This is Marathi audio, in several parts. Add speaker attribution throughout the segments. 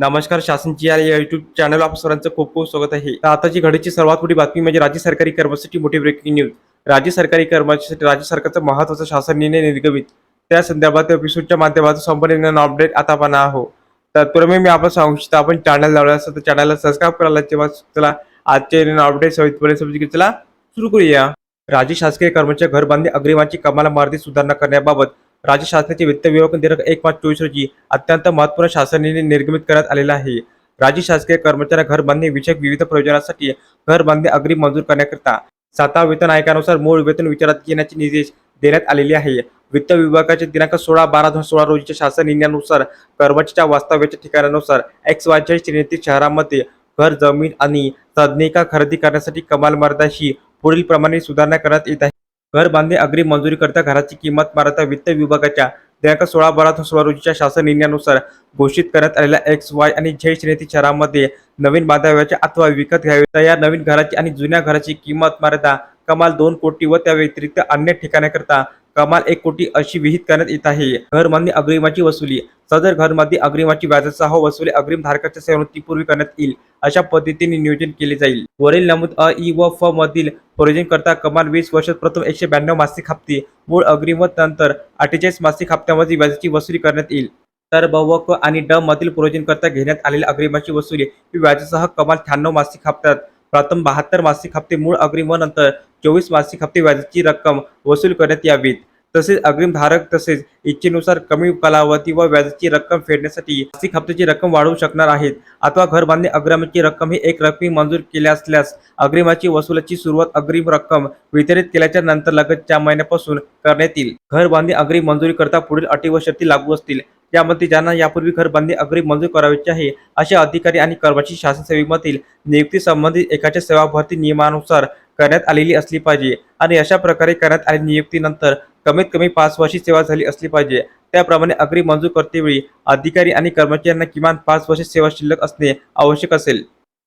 Speaker 1: नमस्कार शासनची या युट्यूब चॅनल आप सरांचं खूप खूप स्वागत आहे. आताची घडीची सर्वात मोठी बातमी म्हणजे राज्य सरकारी कर्मचाऱ्यांसाठी मोठी ब्रेकिंग न्यूज राज्य सरकारी कर्मचाऱ्यांसाठी राज्य सरकारचा महत्त्वाचा शासन निर्णय निर्गमित. त्या संदर्भात एपिसोडच्या माध्यमातून संपूर्ण अपडेट आता आपण आहो तत्पूर्वी मी आपण सांगू इच्छितो आपण चॅनल लावला असतं तर चॅनलला सबस्क्राईब करायला तेव्हा चला आजचे अपडेट सवितपणे समजून चला सुरू करूया. राज्य शासकीय कर्मचारी घरबांधणी अग्रिमाची कमाल मार्दी सुधारणा करण्याबाबत राज्य शासनाचे वित्त विभाग दिनांक एक पाच चोवीस रोजी अत्यंत महत्त्वपूर्ण शासनाने निर्गमित करण्यात आलेला आहे. राज्य शासकीय कर्मचाऱ्यांना घर बांधणी विषयक विविध प्रयोजनासाठी घर बांधणी अग्रिम मंजूर करण्याकरिता सातवा वेतन आयोगानुसार मूळ वेतन विचारात घेण्याचे निर्देश देण्यात आलेले आहे. वित्त विभागाचे दिनांक सोळा बारा दोन सोळा रोजीच्या शासन निर्णयानुसार कर्मचाऱ्याच्या वास्तव्याच्या ठिकाणानुसार एक्स वाय श्रेणीतील शहरामध्ये घर जमीन आणि तज्ञिका खरेदी करण्यासाठी कमाल मर्यादाशी पुढील प्रमाणे सुधारणा करण्यात येत आहे. घर बांधणी अग्रिम मंजुरीकरता घराची किंमत मराठा वित्त विभागाच्या दिनांक सोळा बारा दोन सोळा रोजीच्या शासन निर्णयानुसार घोषित करण्यात आलेल्या एक्स वाय आणि झेड श्रेणीतील शहरामध्ये नवीन बांधाव्याच्या अथवा विकत घ्यावे तयार नवीन घराची आणि जुन्या घराची किंमत मर्यादा कमाल दोन कोटी व त्या व्यतिरिक्त अन्य ठिकाणाकरता कमाल एक कोटी अशी विहित करण्यात येत आहे. घरबांधणी अग्रिमाची वसुली. सदर घरमध्ये अग्रिमाची व्याजासह वसुली अग्रिम धारकाच्या सेवृत्तीपूर्वी करण्यात येईल. अशा पद्धतीने नियोजन केले जाईल. वरील नमूद अ ई व फ मधील प्रोजेक्ट करता कमाल वीस वर्षात प्रथम एकशे ब्याण्णव मासिक हप्ते. मूळ अग्रिम व नंतर अठ्ठेचाळीस मासिक हप्त्यामध्ये व्याजाची वसुली करण्यात येईल. तर ब व क आणि ड मधील प्रोजेक्ट करता घेण्यात आलेल्या अग्रिमाची वसुली ही व्याजासह कमाल शहाण्णव मासिक हप्त्यात. प्रथम बहात्तर मासिक हप्ते मूळ अग्रिम व नंतर चोवीस मासिक हप्ते व्याजाची रक्कम वसूल करण्यात यावीत तसेच अग्रिम धारक तसेच इच्छेनुसार कमी कालावधी व व्याजाची रक्कम फेडण्यासाठी मासिक हप्त्याची रक्कम वाढवू शकणार आहेत. अथवा घर बांधणी अग्रिमाची रक्कम ही एक रकमी मंजूर केल्या असल्यास अग्रिमाची वसुलाची सुरुवात अग्रिम रक्कम वितरित केल्याच्यानंतर लगतच्या महिन्यापासून करण्यात येईल. घर बांधणी अग्रिम मंजुरी करता पुढील अटी व शर्ती लागू असतील. त्यामध्ये ज्यांना यापूर्वी घर बांधणी अग्रिम मंजूर करावयाचे आहे अशा अधिकारी आणि कर्मचारी शासन सेवेमधील नियुक्ती संबंधित एकाच्या सेवा भरती नियमानुसार करण्यात आलेली असली पाहिजे. आणि अशा प्रकारे करण्यात आलेली नियुक्तीनंतर कमीत कमी पाच वर्षी सेवा झाली असली पाहिजे. त्याप्रमाणे अग्रिम मंजूर करतेवेळी अधिकारी आणि कर्मचाऱ्यांना किमान पाच वर्षे सेवा शिल्लक असणे आवश्यक असेल.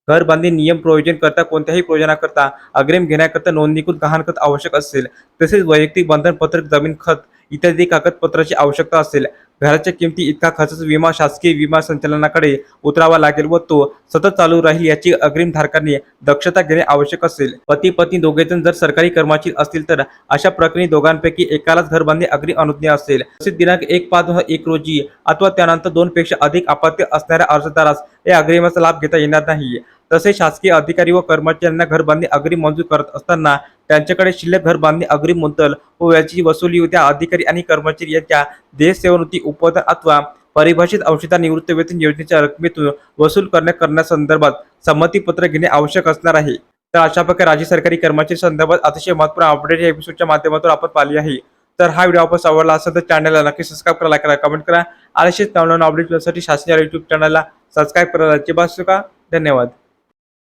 Speaker 1: घर बांधणी नियम प्रयोजन करता कोणत्याही प्रयोजनाकरता अग्रिम घेण्याकरता नोंदणीकृत गहाणखत आवश्यक असेल. तसेच वैयक्तिक बंधनपत्रक जमीन खत इत्यादी कागदपत्राची आवश्यकता असेल. घराच्या किमती इतका खर्चाचा विमा शासकीय विमा संचालनाकडे उतरावा लागेल व तो सतत चालू राहील याची अग्रिम धारकांनी दक्षता घेणे आवश्यक असेल. पती पत्नी दोघेजण जर सरकारी कर्मचारी असतील तर अशा प्रकरणी दोघांपैकी एकालाच घर बांधणे अग्रिम अनुज्ञा असेल. तसेच दिनांक एक पाच एक रोजी अथवा त्यानंतर दोन पेक्षा अधिक अपत्य असणाऱ्या अर्जदारास या अग्रिमाचा लाभ घेता येणार नाही. तसेच शासकीय अधिकारी व कर्मचाऱ्यांना घरबांधणी अग्रिम मंजूर करत असताना त्यांच्याकडे शिल्लक घर बांधणी अग्रिम मुद्दल व याची वसुली व अधिकारी आणि कर्मचारी यांच्या देश सेवानिवृत्ती उपदान अथवा परिभाषित औषधा निवृत्ती वेतन योजनेच्या रकमेतून वसूल करण्या करण्यासंदर्भात संमतीपत्र घेणे आवश्यक असणार आहे. तर अशा प्रकारे राज्य सरकारी कर्मचारी संदर्भात अतिशय महत्त्वपूर्ण अपडेट या एपिसोडच्या माध्यमातून आपण पाहिली आहे. तर हा व्हिडिओ आपण आवडला असेल तर चॅनलला नक्की सबस्क्राईब करा लाईक करा कमेंट करा. आणि असेच नवनवीन अपडेट मिळण्यासाठी शासनाच्या युट्यूब चॅनलला सबस्क्राईब करायला अजिबात चुका धन्यवाद.